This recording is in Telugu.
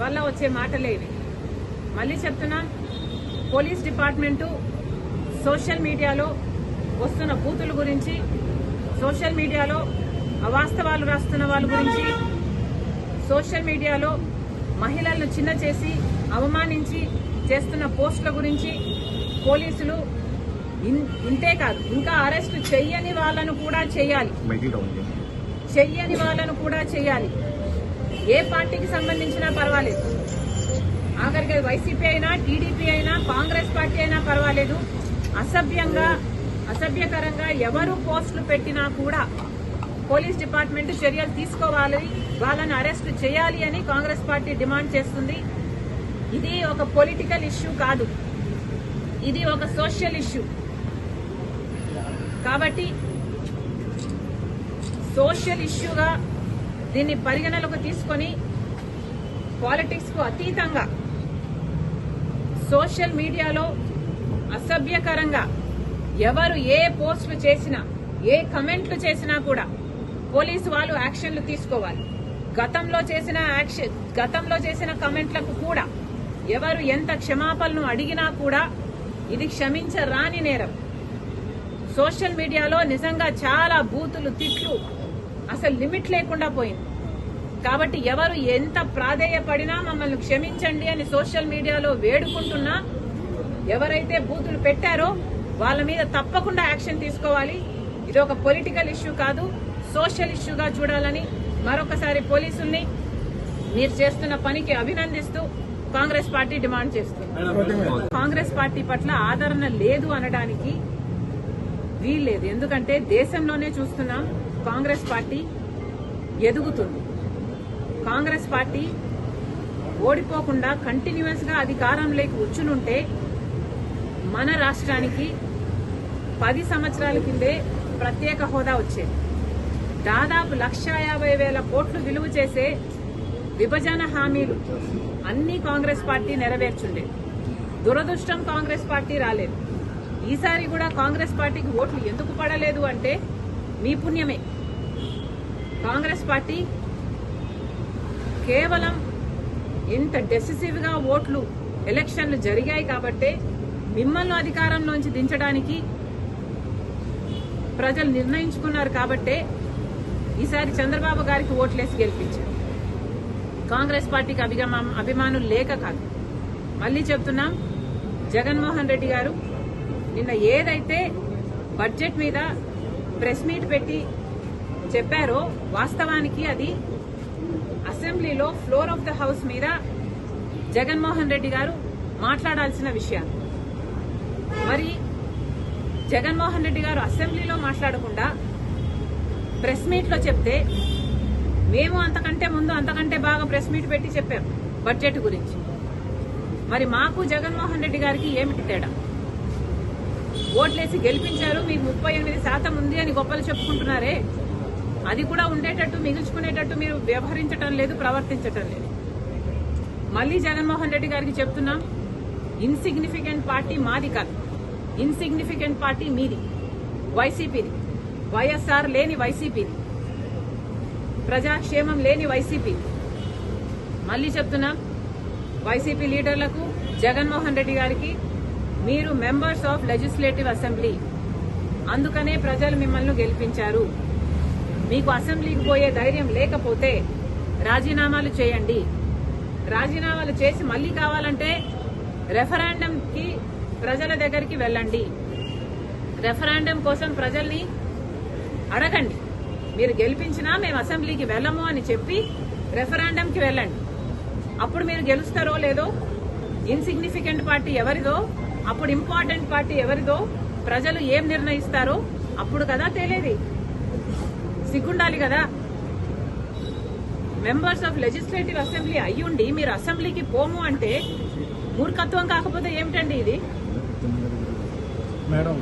వల్ల వచ్చే మాటలే ఇవి. మళ్ళీ చెప్తున్నాం పోలీస్ డిపార్ట్మెంటు సోషల్ మీడియాలో వస్తున్న బూతుల గురించి సోషల్ మీడియాలో అవాస్తవాలు రాస్తున్న వాళ్ళ గురించి సోషల్ మీడియాలో మహిళలను చిన్న చేసి అవమానించి చేస్తున్న పోస్టుల గురించి పోలీసులు ఇన్- ఇంతే కాదు ఇంకా అరెస్ట్ చెయ్యని వాళ్ళను కూడా చేయాలి. చెయ్యని వాళ్ళను కూడా చేయాలి. ఏ పార్టీకి సంబంధించినా పర్వాలేదు. ఆఖరికి వైసీపీ అయినా టీడీపీ అయినా కాంగ్రెస్ పార్టీ అయినా పర్వాలేదు. అసభ్యంగా అసభ్యకరంగా ఎవరు పోస్టులు పెట్టినా కూడా పోలీస్ డిపార్ట్మెంట్ చర్యలు తీసుకోవాలి వాళ్ళని అరెస్ట్ చేయాలి అని కాంగ్రెస్ పార్టీ డిమాండ్ చేస్తుంది. ఇది ఒక పొలిటికల్ ఇష్యూ కాదు. ఇది ఒక సోషల్ ఇష్యూ. కాబట్టి సోషల్ ఇష్యూగా దీన్ని పరిగణలోకి తీసుకొని పాలిటిక్స్కు అతీతంగా సోషల్ మీడియాలో అసభ్యకరంగా ఎవరు ఏ పోస్టులు చేసినా ఏ కమెంట్లు చేసినా కూడా పోలీసు వాళ్ళు యాక్షన్లు తీసుకోవాలి. గతంలో చేసిన యాక్షన్ గతంలో చేసిన కమెంట్లకు కూడా ఎవరు ఎంత క్షమాపణలు అడిగినా కూడా ఇది క్షమించరాని నేరం. సోషల్ మీడియాలో నిజంగా చాలా బూతులు తిట్లు అసలు లిమిట్ లేకుండా పోయింది. కాబట్టి ఎవరు ఎంత ప్రాధేయపడినా మమ్మల్ని క్షమించండి అని సోషల్ మీడియాలో వేడుకుంటున్నా ఎవరైతే బూతులు పెట్టారో వాళ్ళ మీద తప్పకుండా యాక్షన్ తీసుకోవాలి. ఇది ఒక పొలిటికల్ ఇష్యూ కాదు సోషల్ ఇష్యూగా చూడాలని మరొకసారి పోలీసుల్ని మీరు చేస్తున్న పనికి అభినందిస్తూ కాంగ్రెస్ పార్టీ డిమాండ్ చేస్తుంది. కాంగ్రెస్ పార్టీ పట్ల ఆదరణ లేదు అనడానికి వీల్లేదు. ఎందుకంటే దేశంలోనే చూస్తున్నాం కాంగ్రెస్ పార్టీ ఎదుగుతుంది. కాంగ్రెస్ పార్టీ ఓడిపోకుండా కంటిన్యూస్గా అధికారంలోకి వచ్చునుంటే మన రాష్ట్రానికి పది సంవత్సరాల కిందే ప్రత్యేక హోదా వచ్చేది. దాదాపు లక్ష యాభై వేల కోట్లు విలువ చేసే విభజన హామీలు అన్ని కాంగ్రెస్ పార్టీ నెరవేర్చుండే. దురదృష్టం కాంగ్రెస్ పార్టీ రాలేదు. ఈసారి కూడా కాంగ్రెస్ పార్టీకి ఓట్లు ఎందుకు పడలేదు అంటే మీ పుణ్యమే కాంగ్రెస్ పార్టీ కేవలం ఇంత డెసిసివ్గా ఓట్లు ఎలక్షన్లు జరిగాయి కాబట్టే మిమ్మల్ని అధికారంలోంచి దించడానికి ప్రజలు నిర్ణయించుకున్నారు కాబట్టే ఈసారి చంద్రబాబు గారికి ఓట్లేసి గెలిపించారు. కాంగ్రెస్ పార్టీకి అభిగమా అభిమానులు లేక కాదు. మళ్ళీ చెప్తున్నాం జగన్మోహన్ రెడ్డి గారు నిన్న ఏదైతే బడ్జెట్ మీద ప్రెస్ మీట్ పెట్టి చెప్పారో వాస్తవానికి అది అసెంబ్లీలో ఫ్లోర్ ఆఫ్ ద హౌస్ మీద జగన్మోహన్ రెడ్డి గారు మాట్లాడాల్సిన విషయాలు మరి జగన్మోహన్ రెడ్డి గారు అసెంబ్లీలో మాట్లాడకుండా ప్రెస్ మీట్లో చెప్తే మేము అంతకంటే ముందు అంతకంటే బాగా ప్రెస్ మీట్ పెట్టి చెప్పాం బడ్జెట్ గురించి. మరి మాకు జగన్మోహన్ రెడ్డి గారికి ఏమిటి తేడా? ఓట్లేసి గెలిపించారు. మీకు ముప్పై ఎనిమిది శాతం ఉంది అని గొప్పలు చెప్పుకుంటున్నారే. అది కూడా ఉండేటట్టు మిగుల్చుకునేటట్టు మీరు వ్యవహరించటం లేదు ప్రవర్తించటం లేదు. మళ్ళీ జగన్మోహన్ రెడ్డి గారికి చెప్తున్నాం ఇన్సిగ్నిఫికెంట్ పార్టీ మాది కాదు. ఇన్సిగ్నిఫికెంట్ పార్టీ మీది వైసీపీది. వైఎస్ఆర్ లేని వైసీపీది. ప్రజాక్షేమం లేని వైసీపీ. మళ్ళీ చెప్తున్నాం వైసీపీ లీడర్లకు జగన్మోహన్ రెడ్డి గారికి మీరు మెంబర్స్ ఆఫ్ లెజిస్లేటివ్ అసెంబ్లీ అందుకనే ప్రజలు మిమ్మల్ని గెలిపించారు. మీకు అసెంబ్లీకి పోయే ధైర్యం లేకపోతే రాజీనామాలు చేయండి. రాజీనామాలు చేసి మళ్ళీ కావాలంటే రెఫరాండంకి ప్రజల దగ్గరికి వెళ్ళండి. రెఫరాండం కోసం ప్రజల్ని అడగండి. మీరు గెలిపించినా మేము అసెంబ్లీకి వెళ్ళము అని చెప్పి రెఫరాండంకి వెళ్ళండి. అప్పుడు మీరు గెలుస్తారో లేదో ఇన్సిగ్నిఫికెంట్ పార్టీ ఎవరిదో అప్పుడు ఇంపార్టెంట్ పార్టీ ఎవరిదో ప్రజలు ఏం నిర్ణయిస్తారో అప్పుడు కదా తెలియదు సిగ్గుండాలి కదా. మెంబర్స్ ఆఫ్ లెజిస్లేటివ్ అసెంబ్లీ అయ్యుండి మీరు అసెంబ్లీకి పోము అంటే మూర్ఖత్వం కాకపోతే ఏమిటండి ఇది? మేడం